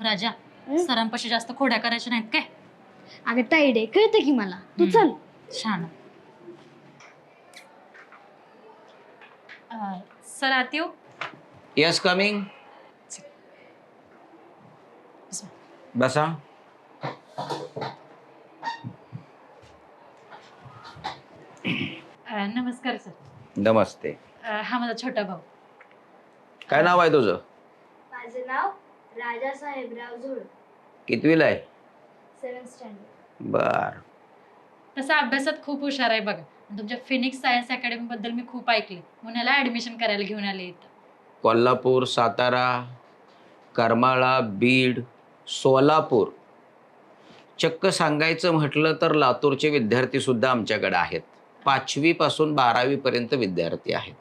राजा हं? सरांपाशी जास्त खोड्या करायच्या नाहीत काय? अगं ताईडे कळतं की मला. तू हम्म. चल. छान. अं, सर आत येऊ यस कमिंग बसा. अं, नमस्कार सर. नमस्ते. अं, हा माझा छोटा भाऊ. काय नाव आहे तुझं? माझं नाव राजा साहेबराव झोळ कितवीला आहे? सेवन स्टँडर्ड बर. तसा अभ्यासात खूप हुशार आहे बघा. आणि तुमच्या फिनिक्स सायन्स अकॅडमी बद्दल मी खूप ऐकले म्हणून याला ऍडमिशन करायला घेऊन आले इथं. कोल्हापूर सातारा करमाळा बीड सोलापूर. चक्क सांगायचं म्हटलं तर लातूरचे विद्यार्थी सुद्धा आमच्याकडे आहेत. पाचवीपासून बारावीपर्यंत विद्यार्थी आहेत.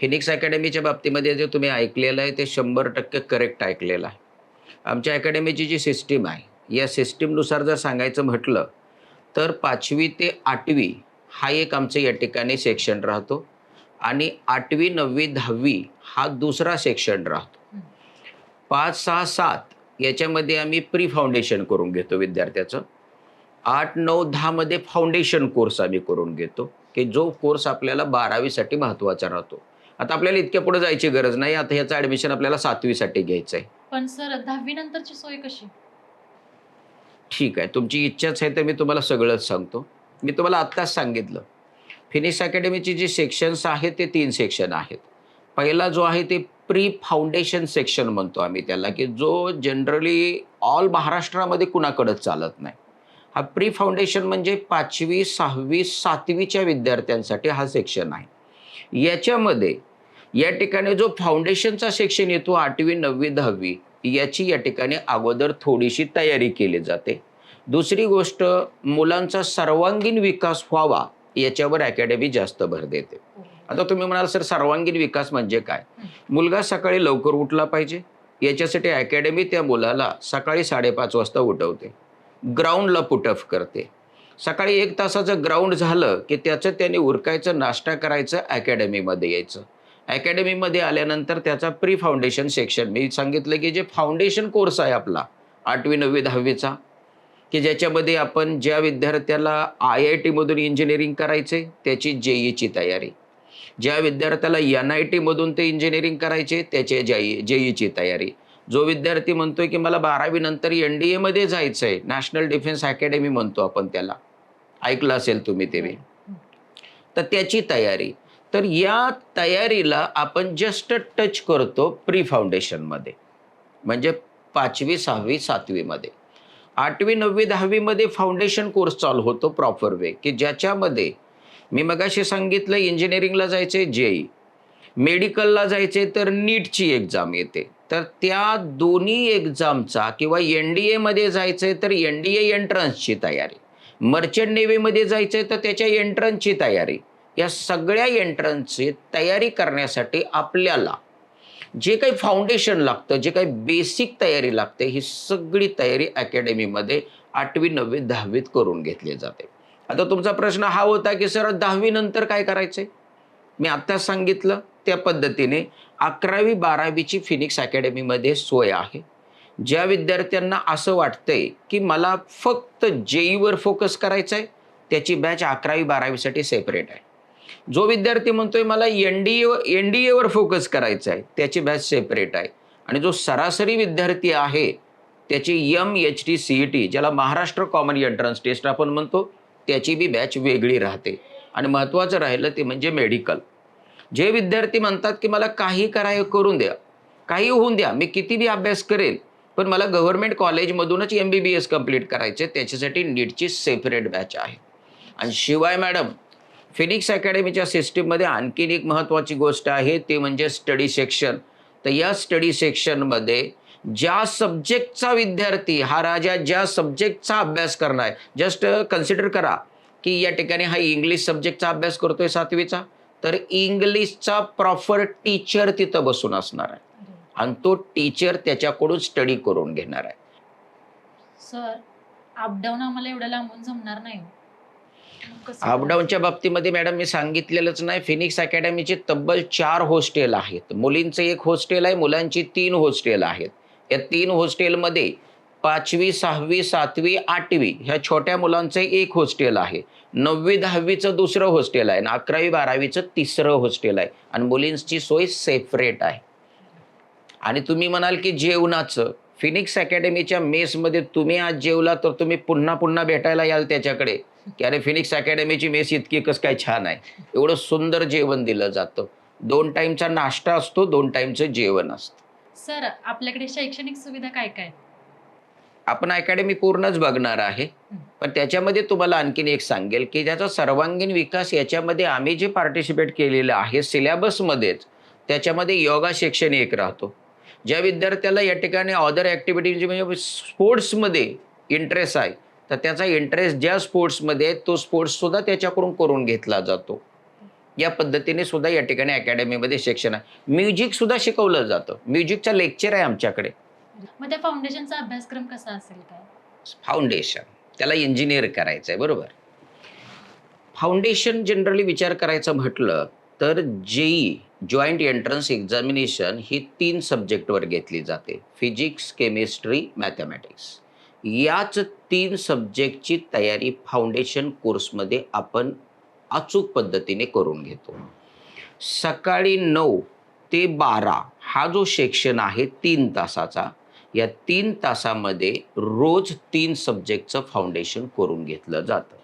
फिनिक्स अकॅडमीच्या बाबतीमध्ये जे तुम्ही ऐकलेलं आहे ते शंभर टक्के करेक्ट ऐकलेलं आहे. आमच्या अकॅडमीची जी सिस्टीम आहे या सिस्टीमनुसार जर सांगायचं म्हटलं तर पाचवी ते आठवी हा एक आमचं या ठिकाणी सेक्शन राहतो आणि आठवी नववी दहावी हा दुसरा सेक्शन राहतो. पाच सहा सात याच्यामध्ये आम्ही प्री फाउंडेशन करून घेतो विद्यार्थ्याचं. आठ नऊ दहामध्ये फाउंडेशन कोर्स आम्ही करून घेतो की जो कोर्स आपल्याला बारावीसाठी महत्त्वाचा राहतो. आता आपल्याला इतक्या पुढे जायची गरज नाही. आता ह्याचं ॲडमिशन आपल्याला सातवीसाठी घ्यायचं आहे पण सर दहावी नंतरची सोय कशी? ठीक आहे. तुमची इच्छाच आहे तर मी तुम्हाला सगळंच सांगतो. मी तुम्हाला आत्ताच सांगितलं. फिनिक्स अकॅडमीची जी सेक्शन्स आहेत ते तीन सेक्शन आहेत. पहिला जो आहे ते प्री फाउंडेशन सेक्शन म्हणतो आम्ही त्याला की जो जनरली ऑल महाराष्ट्रामध्ये कुणाकडंच चालत नाही. हा प्री फाउंडेशन म्हणजे पाचवी सहावी सातवीच्या विद्यार्थ्यांसाठी हा सेक्शन आहे. याच्यामध्ये या ठिकाणी जो फाउंडेशनचा सेक्शन येतो आठवी नववी दहावी याची या ठिकाणी अगोदर थोडीशी तयारी केली जाते. दुसरी गोष्ट मुलांचा सर्वांगीण विकास व्हावा याच्यावर अकॅडमी जास्त भर देते. आता तुम्ही म्हणाल सर सर्वांगीण विकास म्हणजे काय? मुलगा सकाळी लवकर उठला पाहिजे. याच्यासाठी अकॅडमी त्या मुलाला सकाळी साडेपाच वाजता उठवते. ग्राउंडला पुटअप करते. सकाळी एक तासाचं ग्राउंड झालं की त्याचं त्याने उरकायचं नाश्ता करायचं अकॅडमीमध्ये यायचं. अकॅडमीमध्ये आल्यानंतर त्याचा प्री फाउंडेशन सेक्शन मी सांगितलं की जे फाउंडेशन कोर्स आहे आपला आठवी नववी दहावीचा की ज्याच्यामध्ये आपण ज्या विद्यार्थ्याला आय आय टीमधून इंजिनिअरिंग करायचे त्याची जेईची तयारी. ज्या विद्यार्थ्याला एन आय टीमधून ते इंजिनिअरिंग करायचे त्याचे जेई जेईची तयारी. जो विद्यार्थी म्हणतोय की मला बारावी नंतर एन डी एमध्ये जायचं आहे नॅशनल डिफेन्स अकॅडमी म्हणतो आपण त्याला. ऐकलं असेल तुम्ही ते बी. तर त्याची तयारी. तर या तयारीला आपण जस्ट टच करतो प्री फाउंडेशनमध्ये म्हणजे पाचवी सहावी सातवीमध्ये आठवी नववी दहावीमध्ये फाउंडेशन कोर्स चालू होतो प्रॉपर वे की ज्याच्यामध्ये मी मगाशी सांगितलं इंजिनिअरिंगला जायचे जेई मेडिकलला जायचे तर नीटची एक्झाम येते. तर त्या दोन्ही एक्झामचा किंवा एन डी एमध्ये जायचं तर एन डी ए एंट्रन्सची तयारी. मर्चंट नेव्हीमध्ये जायचं तर त्याच्या एंट्रन्सची तयारी. या सगळ्या एंट्रन्सची तयारी करण्यासाठी आपल्याला जे काही फाउंडेशन लागतं जे काही बेसिक तयारी लागते ही सगळी तयारी अकॅडमीमध्ये आठवी नववी दहावीत करून घेतली जाते. आता तुमचा प्रश्न हा होता की सर दहावी नंतर काय करायचंय? मी आत्ताच सांगितलं त्या पद्धतीने अकरावी बारावीची फिनिक्स अकॅडमीमध्ये सोय आहे. ज्या विद्यार्थ्यांना असं वाटतंय की मला फक्त जेईवर फोकस करायचं आहे त्याची बॅच अकरावी बारावीसाठी सेपरेट आहे. जो विद्यार्थी म्हणतोय मला N D A N D ever focus करायचं आहे त्याची बॅच सेपरेट आहे. आणि जो सरासरी विद्यार्थी आहे त्याची M H T C E T ज्याला महाराष्ट्र कॉमन एंट्रन्स टेस्ट आपण म्हणतो त्याची बी बॅच वेगळी राहते. आणि महत्त्वाचं राहिलं ते म्हणजे मेडिकल जे विद्यार्थी म्हणतात की मला काही कराय करून द्या. काही होऊन द्या. मी किती बी अभ्यास करेल पण मला government कॉलेजमधूनच M B B S complete करायचे त्याच्यासाठी नीटची सेपरेट बॅच आहे. आणि शिवाय मॅडम फिनिक्स अकॅडमीच्या सिस्टीममध्ये आणखीन एक महत्त्वाची गोष्ट आहे ते म्हणजे स्टडी सेक्शन तर या स्टडी सेक्शनमध्ये ज्या सब्जेक्टचा विद्यार्थी हा राजा ज्या सब्जेक्टचा अभ्यास करणार आहे जस्ट कन्सिडर करा की या ठिकाणी हा इंग्लिश सब्जेक्टचा अभ्यास करतोय सातवीचा तर इंग्लिशचा प्रॉपर टीचर तिथं बसून असणार आहे. आणि तो टीचर त्याच्याकडून स्टडी करून घेणार आहे. सर अपडाऊन आम्हाला एवढं लांबून जमणार नाही. अपडाऊनच्या बाबतीमध्ये मॅडम मी सांगितलेलंच नाही. फिनिक्स अकॅडमीचे तब्बल चार हॉस्टेल आहेत. मुलींचं एक हॉस्टेल आहे मुलांची तीन हॉस्टेल आहेत. या तीन हॉस्टेलमध्ये पाचवी सहावी सातवी आठवी ह्या छोट्या मुलांचं एक हॉस्टेल आहे. नववी दहावीचं दुसरं हॉस्टेल आहे आणि अकरावी बारावीचं तिसरं हॉस्टेल आहे. आणि मुलींची सोय सेपरेट आहे. आणि तुम्ही म्हणाल की जेवणाचं. फिनिक्स अकॅडमीच्या मेसमध्ये तुम्ही आज जेवला तर तुम्ही पुन्हा पुन्हा भेटायला याल त्याच्याकडे. की अरे फिनिक्स अकॅडमीची मेस इतकी कसं काय छान आहे. एवढं सुंदर जेवण दिलं जातं. दोन टाईमचा नाश्ता असतो दोन टाईमचं जेवण असतं. सर आपल्याकडे शैक्षणिक सुविधा काय काय? आपण अकॅडमी पूर्णच बघणार आहे. पण त्याच्यामध्ये तुम्हाला आणखीन एक सांगेल की त्याचा सर्वांगीण विकास याच्यामध्ये आम्ही जे पार्टिसिपेट केलेलं आहे सिलेबसमध्येच त्याच्यामध्ये योगा सेक्शन एक राहतो. ज्या विद्यार्थ्याला या ठिकाणी अदर ॲक्टिव्हिटीज म्हणजे स्पोर्ट्समध्ये इंटरेस्ट आहे तर त्याचा इंटरेस्ट ज्या स्पोर्ट्समध्ये तो स्पोर्ट्ससुद्धा त्याच्याकडून करून घेतला जातो. या पद्धतीने सुद्धा या ठिकाणी अकॅडमीमध्ये सेक्शन आहे. म्युझिकसुद्धा शिकवलं जातं. म्युझिकचा लेक्चर आहे आमच्याकडे. मग त्या फाउंडेशनचा अभ्यासक्रम कसा असेल काय? फाउंडेशन त्याला इंजिनियर करायचं आहे बरोबर? फाउंडेशन जनरली विचार करायचं म्हटलं तर जेई जॉईंट एंट्रन्स एक्झामिनेशन ही तीन सब्जेक्टवर घेतली जाते. फिजिक्स केमिस्ट्री मॅथमॅटिक्स याच तीन सब्जेक्टची तयारी फाउंडेशन कोर्समध्ये आपण अचूक पद्धतीने करून घेतो. सकाळी नऊ ते बारा हा जो सेक्शन आहे तीन तासाचा या तीन तासामध्ये रोज तीन सब्जेक्टचं फाउंडेशन करून घेतलं जातं.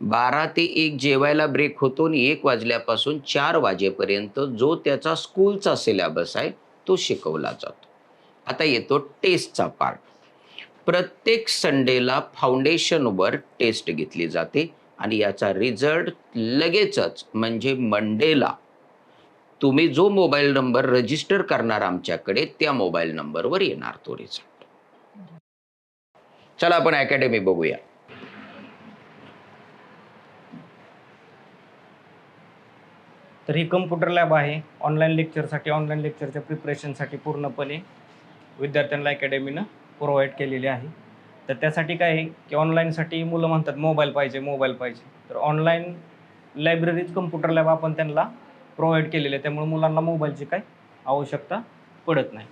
बारा ते एक जेवायला ब्रेक होतो आणि एक वाजल्यापासून चार वाजेपर्यंत जो त्याचा स्कूलचा सिलेबस आहे तो शिकवला जातो. आता येतो टेस्टचा पार्ट प्रत्येक संडेला फाउंडेशनवर टेस्ट घेतली जाते आणि याचा रिझल्ट लगेचच म्हणजे मंडेला तुम्ही जो मोबाईल नंबर रजिस्टर करणार आमच्याकडे त्या मोबाईल नंबरवर येणार तो रिझल्ट चला आपण अकॅडमी बघूया. तर ही कम्प्युटर लॅब आहे. ऑनलाईन लेक्चरसाठी ऑनलाईन लेक्चरच्या प्रिपरेशनसाठी पूर्णपणे विद्यार्थ्यांना अकॅडमीनं प्रोव्हाइड केलेली आहे. तर त्यासाठी काय आहे की ऑनलाईनसाठी मुलं म्हणतात मोबाईल पाहिजे मोबाईल पाहिजे. तर ऑनलाईन लायब्ररीज कम्प्युटर लॅब आपण त्यांना प्रोव्हाइड केलेले आहे त्यामुळे मुलांना मोबाईलची काय आवश्यकता पडत नाही.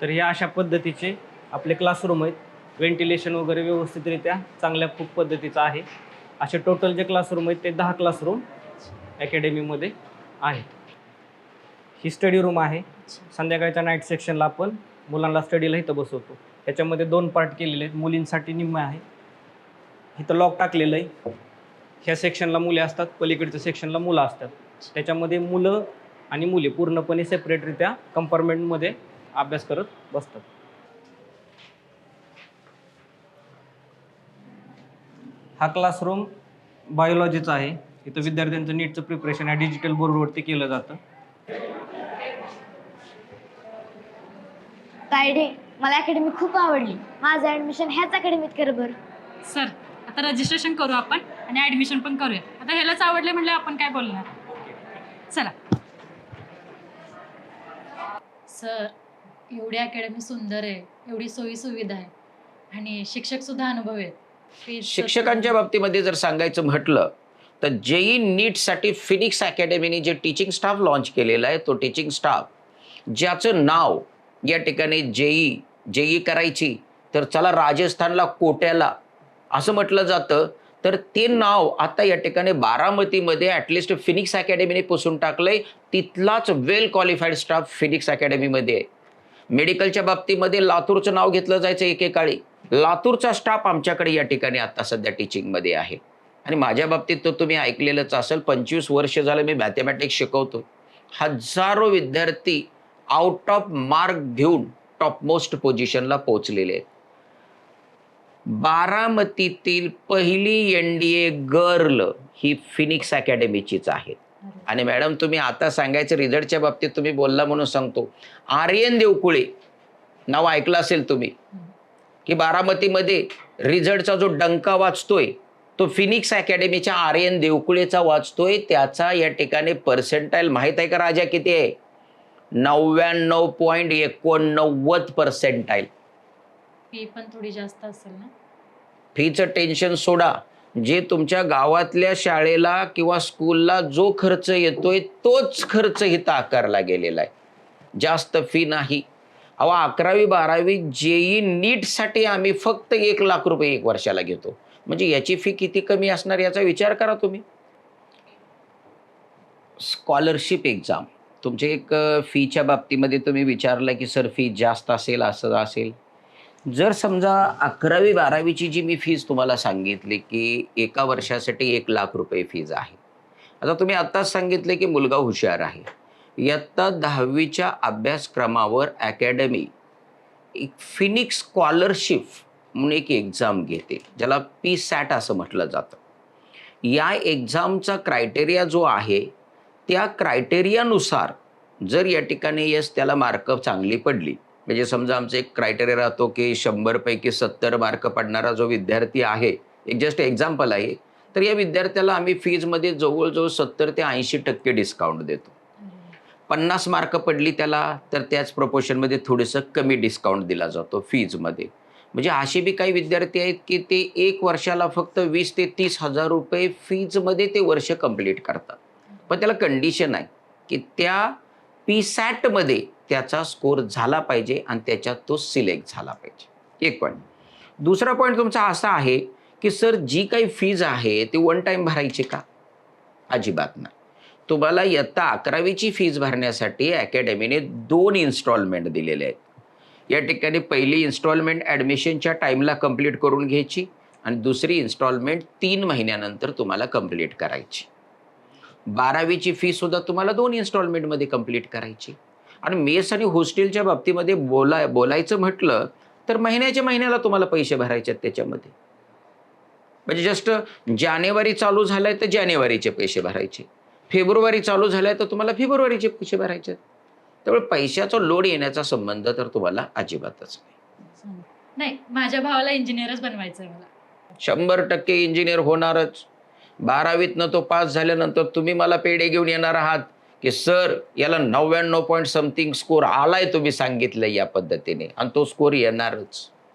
तर या अशा पद्धतीचे आपले क्लासरूम आहेत. व्हेंटिलेशन वगैरे व्यवस्थितरित्या चांगल्या खूप पद्धतीचं आहे. असे टोटल जे क्लासरूम आहेत ते दहा क्लासरूम अकॅडमीमध्ये आहेत. ही स्टडी रूम आहे. संध्याकाळच्या नाईट सेक्शनला आपण मुलांना स्टडीला इथं बसवतो. ह्याच्यामध्ये दोन पार्ट केलेले आहेत. मुलींसाठी निम्म आहे. इथं लॉक टाकलेलं आहे. ह्या सेक्शनला मुले असतात. पलीकडच्या सेक्शनला मुलं असतात. त्याच्यामध्ये मुलं आणि मुली पूर्णपणे सेपरेटरित्या कंपार्टमेंटमध्ये अभ्यास करत बसतात. हा क्लासरूम बायोलॉजीचा आहे. इथं विद्यार्थ्यांचं नीटचं प्रिपरेशन आहे डिजिटल बोर्डवरती केलं जातं. तायडे मला अकॅडमी खूप आवडली. माझं ऍडमिशन ह्याच अकॅडमीत कर बरं. सर आता रजिस्ट्रेशन करू आपण आणि ऍडमिशन पण करूया. आता ह्यालाच आवडले म्हणले आपण काय बोलणार? चला. सर एवढी अकॅडमी सुंदर आहे. एवढी सोयी सुविधा आहे. आणि शिक्षक सुद्धा अनुभव आहेत. Fees शिक्षकांच्या बाबतीमध्ये जर सांगायचं म्हटलं तर जेई नीटसाठी फिनिक्स अकॅडमीने जे टीचिंग स्टाफ लॉन्च केलेला आहे तो टीचिंग स्टाफ ज्याचं नाव या ठिकाणी जेई जेई करायची. तर चला राजस्थानला कोट्याला. असं म्हटलं जातं. तर ते नाव आता या ठिकाणी बारामतीमध्ये ॲटलिस्ट फिनिक्स अकॅडमीने पुसून टाकलंय. तिथलाच वेल क्वालिफाईड स्टाफ फिनिक्स अकॅडमीमध्ये आहे. मेडिकलच्या बाबतीमध्ये लातूरचं नाव घेतलं जायचं एकेकाळी. लातूरचा स्टाफ आमच्याकडे या ठिकाणी आता सध्या टीचिंगमध्ये आहे. आणि माझ्या बाबतीत तर तुम्ही ऐकलेलंच असेल पंचवीस वर्ष झालं मी मॅथमॅटिक्स शिकवतो हजारो विद्यार्थी आउट ऑफ मार्क घेऊन टॉपमोस्ट पोझिशनला पोहोचलेले आहेत. बारामतीतील पहिली एन डी ए गर्ल ही फिनिक्स अकॅडमीचीच आहे. आणि मॅडम तुम्ही आता सांगायचं रिझल्टच्या बाबतीत तुम्ही बोलला म्हणून सांगतो. आर्यन देवकुळे नाव ऐकलं असेल तुम्ही की बारामतीमध्ये रिझल्टचा जो डंका वाचतोय तो फिनिक्स अकॅडमीच्या आर्यन देवकुळेचा वाचतोय त्याचा या ठिकाणी पर्सेंटाईल माहीत आहे का राजा किती आहे? नव्याण्णव पॉईंट एकोणनव्वद पर्सेंटाईल. फी पण थोडी जास्त असेल ना? फीचं टेन्शन सोडा. जे तुमच्या गावातल्या शाळेला किंवा स्कूलला जो खर्च येतोय तोच खर्च इथं आकारला गेलेला आहे. जास्त फी नाही. अहो अकरावी बारावी जेई नीटसाठी आम्ही फक्त एक लाख रुपये एक वर्षाला घेतो. म्हणजे याची फी किती कमी असणार याचा विचार करा तुम्ही. Scholarship exam. तुमचे एक फीच्या बाबतीमध्ये तुम्ही विचारलं की सर फी जास्त असेल असं असेल. जर समजा अकरावी बारावीची जी मी फीज तुम्हाला सांगितली की एका वर्षासाठी एक लाख रुपये फीज आहे आता तुम्ही आत्ताच सांगितले की मुलगा हुशार आहे. इयत्ता दहावीच्या अभ्यासक्रमावर अकॅडमी एक फिनिक्स स्कॉलरशिप म्हणून एक एक्झाम घेते ज्याला पी सॅट असं म्हटलं जातं. या एक्झामचा क्रायटेरिया जो आहे त्या क्रायटेरियानुसार जर या ठिकाणी यस त्याला मार्क चांगली पडली म्हणजे समजा आमचं एक क्रायटेरिया राहतो की शंभरपैकी सत्तर मार्क पडणारा जो विद्यार्थी आहे एक जस्ट एक्झाम्पल आहे तर या विद्यार्थ्याला आम्ही फीजमध्ये जवळजवळ सत्तर ते ऐंशी टक्के डिस्काउंट देतो. पन्नास मार्क पडली त्याला तर त्याच प्रपोर्शनमध्ये थोडंसं कमी डिस्काउंट दिला जातो फीजमध्ये म्हणजे असे बी काही विद्यार्थी आहेत की ते एक वर्षाला फक्त वीस ते तीस हजार रुपये फीजमध्ये ते वर्ष कंप्लीट करतात. पण त्याला कंडिशन आहे की त्या पी सॅटमध्ये त्याचा स्कोर झाला पाहिजे आणि त्याच्यात तो सिलेक्ट झाला पाहिजे. एक पॉईंट दुसरा पॉईंट तुमचा असा आहे की सर जी काही फीज आहे ती वन टाईम भरायची का? अजिबात नाही. तुम्हाला इयत्ता अकरावीची फीज भरण्यासाठी अकॅडमीने दोन इन्स्टॉलमेंट दिलेले आहेत. या ठिकाणी पहिली इन्स्टॉलमेंट ॲडमिशनच्या टाईमला कंप्लीट करून घ्यायची आणि दुसरी इन्स्टॉलमेंट तीन महिन्यानंतर तुम्हाला कंप्लीट करायची. बारावीची फी सुद्धा तुम्हाला दोन इन्स्टॉलमेंटमध्ये कंप्लीट करायची. आणि मेस आणि हॉस्टेलच्या बाबतीमध्ये बोला बोलायचं म्हटलं तर महिन्याच्या महिन्याला तुम्हाला पैसे भरायचे आहेत त्याच्यामध्ये. म्हणजे जस्ट जानेवारी चालू झालाय तर जानेवारीचे पैसे भरायचे. फेब्रुवारी चालू झालाय तर तुम्हाला फेब्रुवारीचे पैसे भरायचे आहेत. त्यामुळे पैशाचा लोड येण्याचा संबंध तर तुम्हाला अजिबातच नाही. नाही माझ्या भावाला इंजिनियरच बनवायचं मला. शंभर टक्के इंजिनियर होणारच. बारावीतनं तो पास झाल्यानंतर तुम्ही मला पेढे घेऊन येणार आहात. की सर याला नव्याण्णव पॉईंट समथिंग स्कोर आलाय तुम्ही सांगितलं या पद्धतीने. आणि तो स्कोर येणारच.